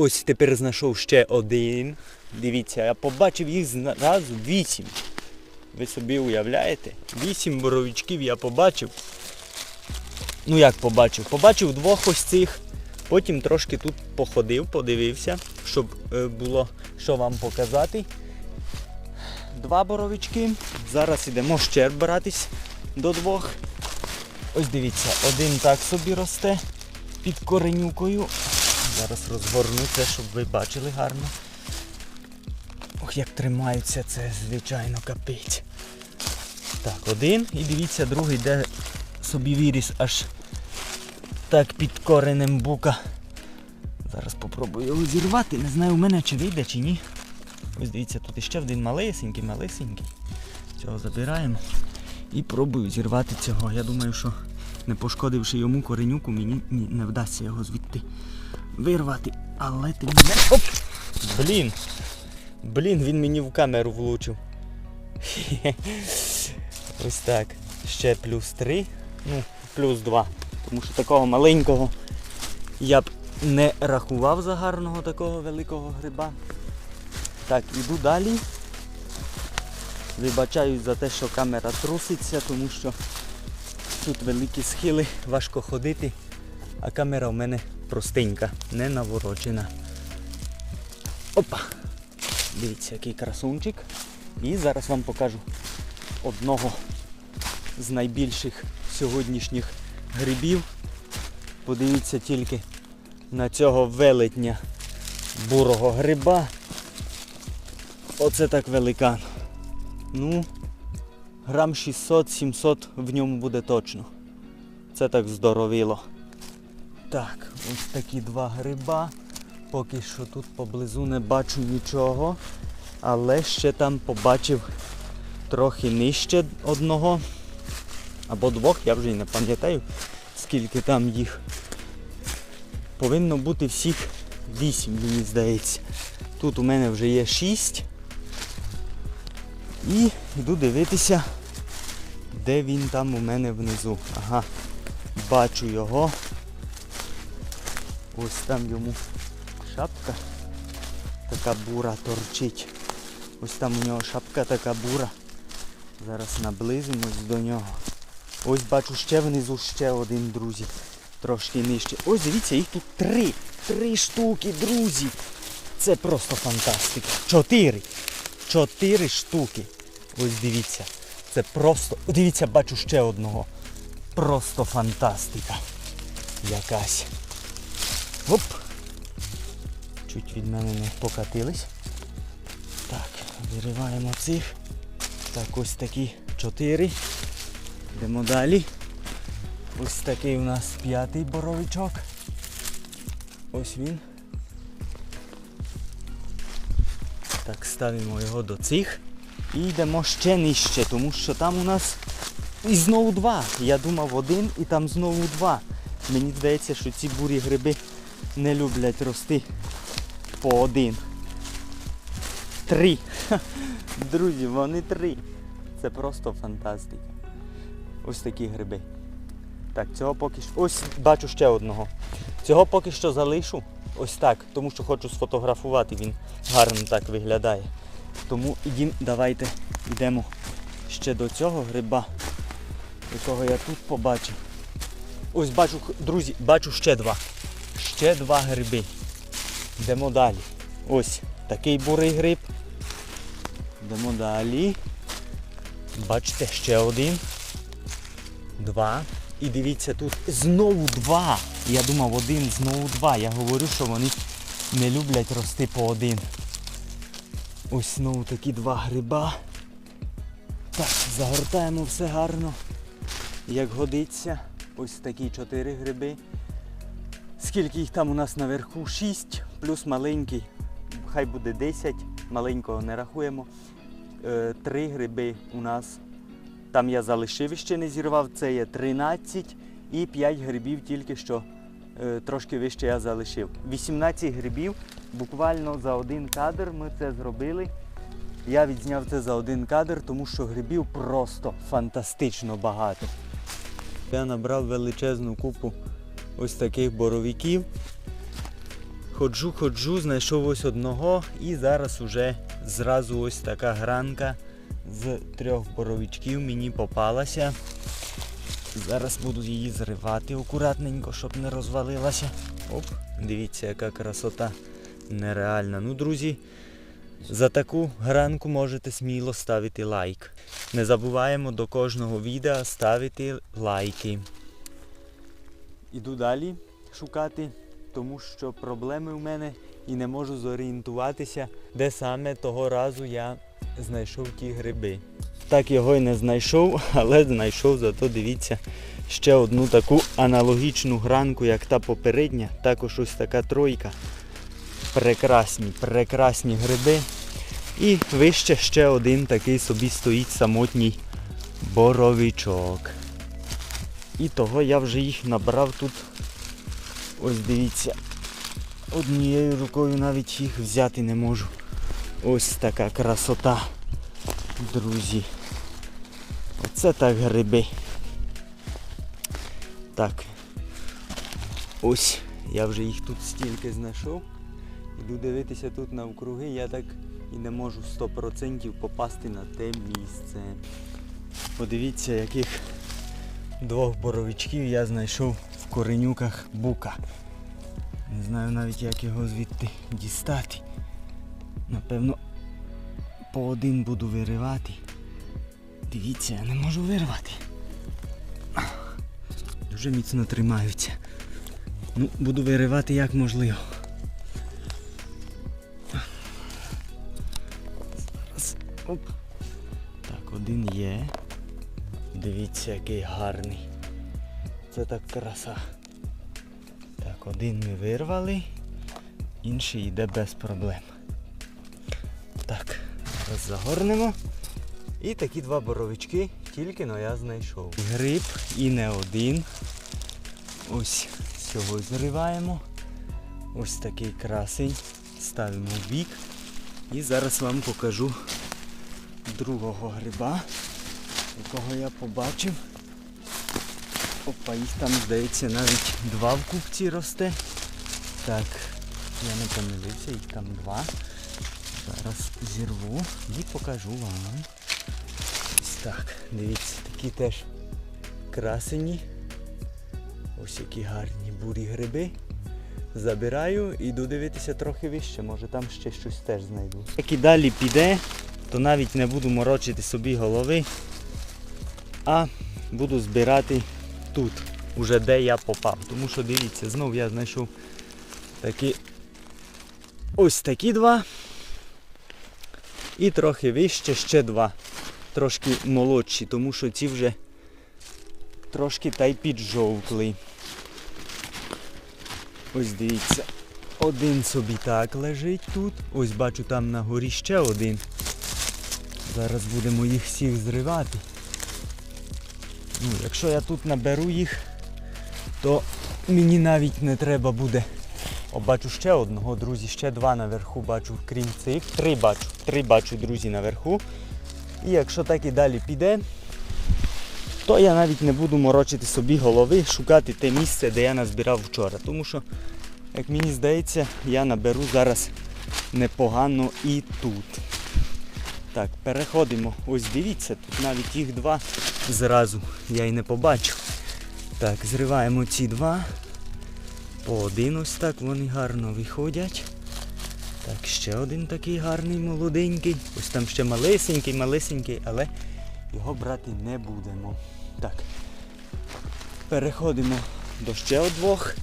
Ось тепер знайшов ще один. Дивіться, я побачив їх зразу вісім. Ви собі уявляєте? Вісім боровичків я побачив. Ну як побачив? Побачив двох ось цих. Потім трошки тут походив, подивився, щоб е, було що вам показати. Два боровички. Зараз ідемо ще братись до двох. Ось дивіться, один так собі росте під коренюкою. Зараз розгорну це, щоб ви бачили гарно. Ох, як тримаються, це звичайно капець. Так, один і дивіться, другий, де собі виріс аж так під коренем бука. Зараз попробую його зірвати. Не знаю у мене чи вийде, чи ні. Ось дивіться, тут іще один малесенький, малесенький. Цього забираємо. І пробую зірвати цього. Я думаю, що не пошкодивши йому коренюку, мені не вдасться його звідти вирвати. Але ти мене. Оп! Блін! Блін, він мені в камеру влучив. Ось так. Ще плюс 3. Ну, плюс 2. Тому що такого маленького я б не рахував за гарного такого великого гриба. Так, іду далі. Вибачаюсь за те, що камера труситься, тому що тут великі схили, важко ходити, а камера в мене простенька, не наворочена. Опа! Дивіться, який красунчик. І зараз вам покажу одного з найбільших сьогоднішніх грибів. Подивіться тільки на цього велетня бурого гриба. Оце так великан. Ну, грам 600-700 в ньому буде точно. Це так здоровіло. Так, ось такі два гриба. Поки що тут поблизу не бачу нічого. Але ще там побачив трохи нижче одного. Або двох, я вже й не пам'ятаю, скільки там їх. Повинно бути всіх вісім, мені здається. Тут у мене вже є шість. І йду дивитися, де він там у мене внизу. Ага, бачу його. Ось там йому шапка така бура торчить. Ось там у нього шапка така бура. Зараз наблизимось до нього. Ось бачу ще внизу ще один, друзі. Трошки нижче. Ось дивіться, їх тут три. Три штуки, друзі. Це просто фантастика. Чотири. Чотири штуки. Ось дивіться. Це просто. Дивіться, бачу ще одного. Просто фантастика. Якась. Оп. Чуть від мене не покатились. Так, вириваємо цих. Так, ось такі чотири. Йдемо далі. Ось такий у нас п'ятий боровичок. Ось він. Так, ставимо його до цих. І йдемо ще нижче, тому що там у нас і знову два. Я думав один і там знову два. Мені здається, що ці бурі гриби не люблять рости по один. Три. Друзі, вони три. Це просто фантастика. Ось такі гриби. Так, цього поки що. Ось бачу ще одного. Цього поки що залишу. Ось так, тому що хочу сфотографувати, він гарно так виглядає. Тому ідім, давайте йдемо ще до цього гриба, якого я тут побачив. Ось бачу, друзі, бачу ще два. Ще два гриби. Йдемо далі. Ось такий бурий гриб. Йдемо далі. Бачите, ще один. Два. І дивіться, тут знову два. Я думав один, знову два. Я говорю, що вони не люблять рости по один. Ось знову такі два гриба. Так, загортаємо все гарно. Як годиться. Ось такі чотири гриби. Скільки їх там у нас наверху? Шість, плюс маленький. Хай буде 10, маленького не рахуємо. Е, Три гриби у нас. Там я залишив ще не зірвав, це є 13 і 5 грибів тільки що е, трошки вище я залишив. 18 грибів, буквально за один кадр ми це зробили. Я відзняв це за один кадр, тому що грибів просто фантастично багато. Я набрав величезну купу ось таких боровиків. Ходжу, ходжу, знайшов ось одного і зараз уже зразу ось така гранка з трьох боровичків мені попалася. Зараз буду її зривати акуратненько, щоб не розвалилася. Оп, дивіться, яка красота нереальна. Ну, друзі, за таку гранку можете сміло ставити лайк. Не забуваємо до кожного відео ставити лайки. Іду далі шукати, тому що проблеми в мене і не можу зорієнтуватися, де саме того разу я знайшов ті гриби. Так його і не знайшов, але знайшов, зато дивіться ще одну таку аналогічну гранку, як та попередня. Також ось така тройка. Прекрасні, прекрасні гриби. І вище ще один такий собі стоїть самотній боровичок. І того я вже їх набрав тут. Ось дивіться. Однією рукою навіть їх взяти не можу. Ось така красота, друзі. Оце так гриби. Так. Ось, я вже їх тут стільки знайшов. Іду дивитися тут навкруги, я так і не можу 100% попасти на те місце. Подивіться, яких двох боровичків я знайшов в коренюках бука. Не знаю навіть як його звідти дістати. Напевно, по один буду виривати. Дивіться, я не можу вирвати. Дуже міцно тримаються. Ну, буду виривати як можливо. Зараз. Оп. Так, один є. Дивіться, який гарний. Це так краса. Так, один ми вирвали, інший йде без проблем. Так, зараз загорнемо. І такі два боровички тільки но я знайшов. Гриб і не один. Ось цього зриваємо. Ось такий красень. Ставимо в бік. І зараз вам покажу другого гриба, якого я побачив. Опа, їх там, здається, навіть два в купці росте. Так, я не помилився, їх там два. Зараз зірву і покажу вам. Ось так, дивіться, такі теж красені. Ось які гарні бурі гриби. Забираю і йду дивитися трохи вище, може там ще щось теж знайду. Як і далі піде, то навіть не буду морочити собі голови, а буду збирати тут, уже де я попав. Тому що дивіться, знов я знайшов такі ось такі два. І трохи вище ще два. Трошки молодші, тому що ці вже трошки та й піджовкли. Ось дивіться, один собі так лежить тут. Ось бачу там на горі ще один. Зараз будемо їх всіх зривати. Ну, якщо я тут наберу їх, то мені навіть не треба буде. О, бачу ще одного, друзі, ще два наверху бачу, крім цих. Три бачу. Три бачу, друзі, наверху. І якщо так і далі піде, то я навіть не буду морочити собі голови, шукати те місце, де я назбирав вчора. Тому що, як мені здається, я наберу зараз непогано і тут. Так, переходимо. Ось дивіться, тут навіть їх два зразу я й не побачив. Так, зриваємо ці два. По один ось так вони гарно виходять. Так, ще один такий гарний молоденький. Ось там ще малесенький, малесенький, але його брати не будемо. Так. Переходимо до ще двох.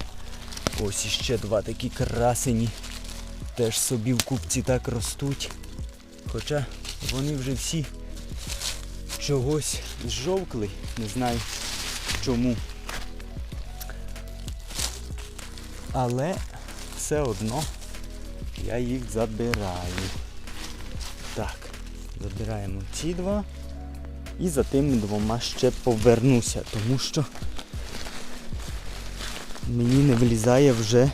Ось іще два такі красені. Теж собі в купці так ростуть. Хоча вони вже всі чогось зжовкли. Не знаю чому. Але все одно я їх забираю. Так, забираємо ці два. І за тими двома ще повернуся, тому що мені не влізає вже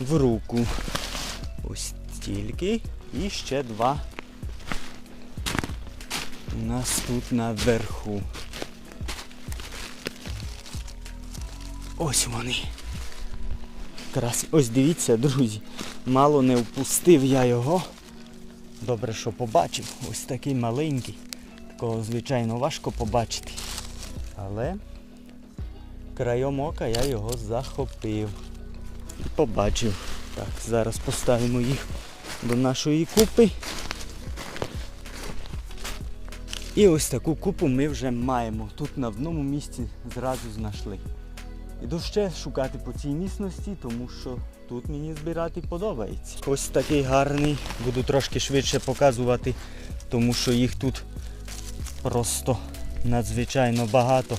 в руку. Ось стільки. І ще два у нас тут наверху. Ось вони. красень. Ось дивіться, друзі, мало не впустив я його. Добре, що побачив. Ось такий маленький. Такого, звичайно, важко побачити. Але краєм ока я його захопив. І побачив. Так, зараз поставимо їх до нашої купи. І ось таку купу ми вже маємо. Тут на одному місці зразу знайшли. Іду ще шукати по цій місності, тому що тут мені збирати подобається. Ось такий гарний, буду трошки швидше показувати, тому що їх тут просто надзвичайно багато.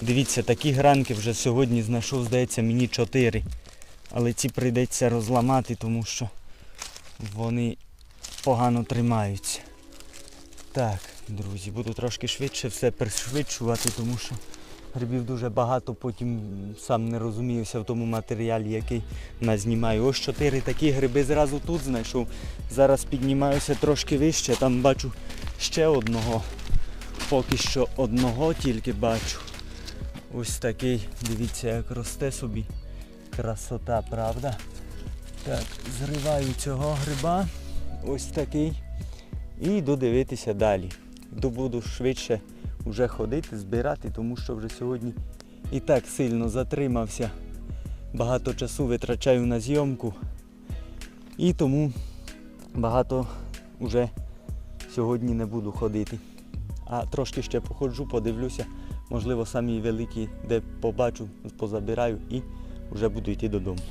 Дивіться, такі гранки вже сьогодні знайшов, здається, мені 4. Але ці прийдеться розламати, тому що вони погано тримаються. Так, друзі, буду трошки швидше все пришвидшувати, тому що грибів дуже багато, потім сам не розуміюся в тому матеріалі, який назнімаю. Ось чотири такі гриби зразу тут знайшов. Зараз піднімаюся трошки вище, там бачу ще одного. Поки що одного тільки бачу. Ось такий, дивіться, як росте собі. Красота, правда? Так, зриваю цього гриба. Ось такий. І йду дивитися далі. Буду швидше вже ходити, збирати, тому що вже сьогодні і так сильно затримався. Багато часу витрачаю на зйомку. І тому багато вже сьогодні не буду ходити. А трошки ще походжу, подивлюся, можливо, самі великі, де побачу, позабираю і вже буду йти додому.